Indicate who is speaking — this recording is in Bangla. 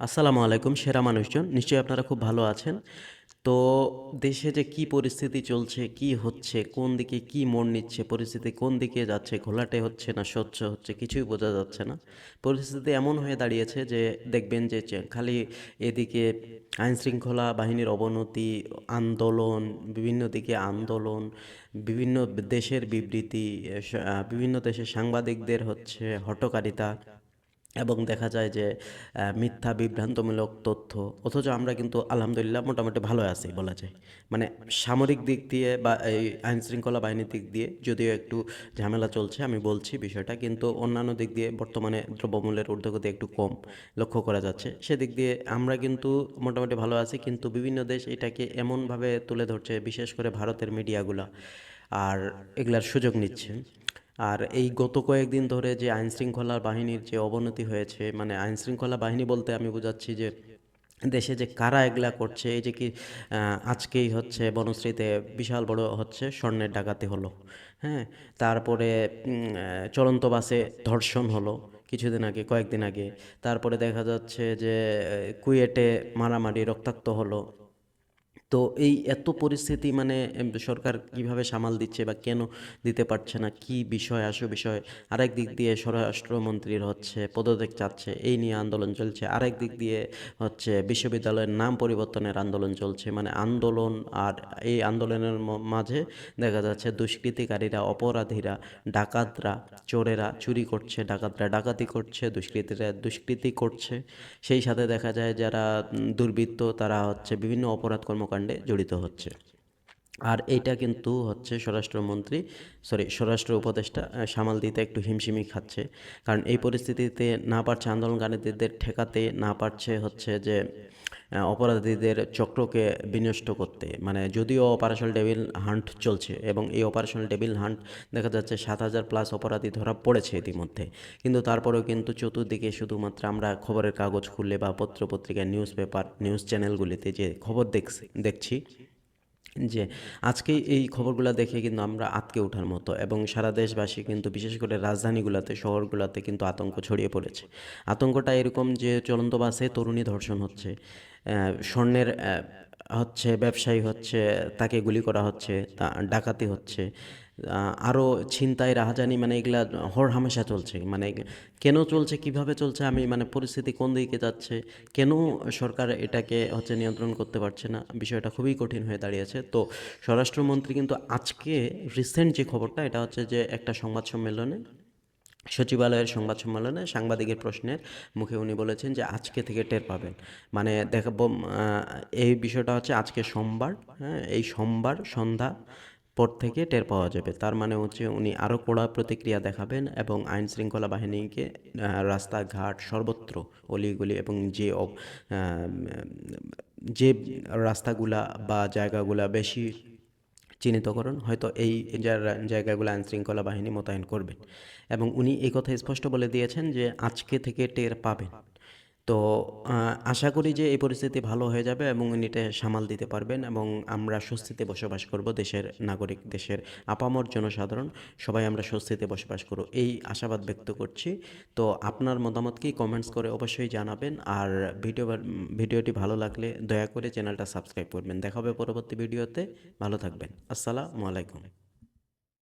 Speaker 1: আসসালামু আলাইকুম, সেরা মানুষজন। নিশ্চয়ই আপনারা খুব ভালো আছেন। তো দেশে যে কি পরিস্থিতি চলছে, কি হচ্ছে, কোন দিকে কি মোড় নিচ্ছে, পরিস্থিতি কোন দিকে যাচ্ছে, ঘোলাটে হচ্ছে না, স্বচ্ছ হচ্ছে, কিছুই বোঝা যাচ্ছে না। পরিস্থিতি এমন হয়ে দাঁড়িয়েছে যে দেখবেন যে খালি এদিকে আইন শৃঙ্খলা বাহিনীর অবনতি, আন্দোলন, বিভিন্ন দিকে আন্দোলন, বিভিন্ন দেশের বিবৃতি বিভিন্ন দেশের সাংবাদিকদের হচ্ছে হটকারিতা এবং দেখা যায় যে মিথ্যা, বিভ্রান্তমূলক তথ্য, অথচ আমরা কিন্তু আলহামদুলিল্লাহ মোটামুটি ভালো আছি বলা যায়। মানে সামরিক দিক দিয়ে বা এই আইন শৃঙ্খলা বাহিনীর দিক দিয়ে যদিও একটু ঝামেলা চলছে, আমি বলছি বিষয়টা, কিন্তু অন্যান্য দিক দিয়ে বর্তমানে দ্রব্যমূল্যের ঊর্ধ্বগতি একটু কম লক্ষ্য করা যাচ্ছে। সেদিক দিয়ে আমরা কিন্তু মোটামুটি ভালো আছি, কিন্তু বিভিন্ন দেশ এটাকে এমনভাবে তুলে ধরছে, বিশেষ করে ভারতের মিডিয়াগুলা, আর এগুলার সুযোগ নিচ্ছে। আর এই গত কয়েকদিন ধরে যে আইন শৃঙ্খলা বাহিনীর যে অবনতি হয়েছে মানে আইন শৃঙ্খলা বাহিনী বলতে আমি বোঝাচ্ছি যে দেশে যে কারা এগুলা করছে, এই যে কি আজকেই হচ্ছে বনশ্রীতে বিশাল বড় হচ্ছে স্বর্ণের ডাকাতি হলো। হ্যাঁ তারপরে চলন্ত বাসে ধর্ষণ হলো কিছুদিন আগে, কয়েকদিন আগে। তারপরে দেখা যাচ্ছে যে কুয়েটে মারামারি, রক্তাক্ত হলো। তো এই এত পরিস্থিতি মানে সরকার কীভাবে সামাল দিচ্ছে বা কেন দিতে পারছে না? কি বিষয় আসো বিষয়? আরেক দিক দিয়ে স্বরাষ্ট্রমন্ত্রীর হচ্ছে পদত্যাগ চাচ্ছে, এই নিয়ে আন্দোলন চলছে। আরেক দিক দিয়ে হচ্ছে বিশ্ববিদ্যালয়ের নাম পরিবর্তনের আন্দোলন চলছে। মানে আন্দোলন আর এই আন্দোলনের মাঝে দেখা যাচ্ছে দুষ্কৃতিকারীরা, অপরাধীরা, ডাকাতরা, চোরেরা চুরি করছে, ডাকাতরা ডাকাতি করছে, দুষ্কৃতীরা দুষ্কৃতি করছে। সেই সাথে দেখা যায় যারা দুর্বৃত্ত তারা হচ্ছে বিভিন্ন অপরাধ কর্মকাণ্ডে জড়িত হচ্ছে। আর এটা কিন্তু হচ্ছে স্বরাষ্ট্রমন্ত্রী সরি স্বরাষ্ট্র উপদেষ্টা সামাল দিতে একটু হিমশিমি খাচ্ছে। কারণ এই পরিস্থিতিতে না পারছে আন্দোলনকারীদের ঠেকাতে, না পারছে হচ্ছে যে অপরাধীদের চক্রকে বিনষ্ট করতে। মানে যদিও অপারেশন ডেভিল হান্ট চলছে এবং এই অপারেশন ডেভিল হান্ট দেখা যাচ্ছে সাত হাজার প্লাস অপরাধী ধরা পড়েছে ইতিমধ্যে। কিন্তু তারপরেও কিন্তু চতুর্দিকে শুধুমাত্র আমরা খবরের কাগজ খুললে বা পত্র পত্রিকা নিউজ পেপার নিউজ চ্যানেলগুলিতে যে খবর দেখছি দেখছি যে আজকে এই খবরগুলো দেখে কিন্তু আমরা আতকে ওঠার মতো এবং সারা দেশবাসী কিন্তু বিশেষ করে রাজধানীগুলোতে শহরগুলোতে কিন্তু আতঙ্ক ছড়িয়ে পড়েছে। আতঙ্কটা এরকম যে চলন্ত বাসে তরুণী ধর্ষণ হচ্ছে স্বর্ণের হচ্ছে ব্যবসায়ী হচ্ছে তাকে গুলি করা হচ্ছে তা ডাকাতি হচ্ছে আরও ছিনতাই, রাহাজানি মানে এগুলা হর হামেশা চলছে। মানে কেন চলছে, কীভাবে চলছে, আমি মানে পরিস্থিতি কোন দিকে যাচ্ছে, কেন সরকার এটাকে হচ্ছে নিয়ন্ত্রণ করতে পারছে না, বিষয়টা খুবই কঠিন হয়ে দাঁড়িয়েছে তো স্বরাষ্ট্রমন্ত্রী কিন্তু আজকে রিসেন্ট যে খবরটা, এটা হচ্ছে যে একটা সংবাদ সম্মেলনে, সচিবালয়ের সংবাদ সম্মেলনে সাংবাদিকের প্রশ্নের মুখে উনি বলেছেন যে আজকে থেকে টের পাবেন। মানে দেখাবো এই বিষয়টা হচ্ছে আজকে সোমবার হ্যাঁ এই সোমবার সন্ধ্যা পর থেকে টের পাওয়া যাবে। তার মানে হচ্ছে উনি আরও কড়া প্রতিক্রিয়া দেখাবেন এবং আইন শৃঙ্খলা বাহিনীকে রাস্তাঘাট সর্বত্র অলিগলি এবং যে যে রাস্তাগুলা বা জায়গাগুলা বেশি চিহ্নিতকরণ, হয়তো এই জায়গা- জায়গাগুলো আইন শৃঙ্খলা বাহিনী মোতায়েন করবেন এবং উনি এই কথা স্পষ্ট বলে দিয়েছেন যে আজকে থেকে টের পাবেন। তো আশা করি যে এই পরিস্থিতি ভালো হয়ে যাবে এবং এটা সামাল দিতে পারবেন এবং আমরা স্বস্তিতে বসবাস করব দেশের নাগরিক, দেশের আপামর জনসাধারণ। সবাই আমরা স্বস্তিতে বসবাস করব। এই আশাবাদ ব্যক্ত করছি। তো আপনার মতামত কি কমেন্টস করে অবশ্যই জানাবেন। আর ভিডিও, ভিডিওটি ভালো লাগলে দয়া করে চ্যানেলটা সাবস্ক্রাইব করবেন। দেখা হবে পরবর্তী ভিডিওতে। ভালো থাকবেন। আসসালামু আলাইকুম।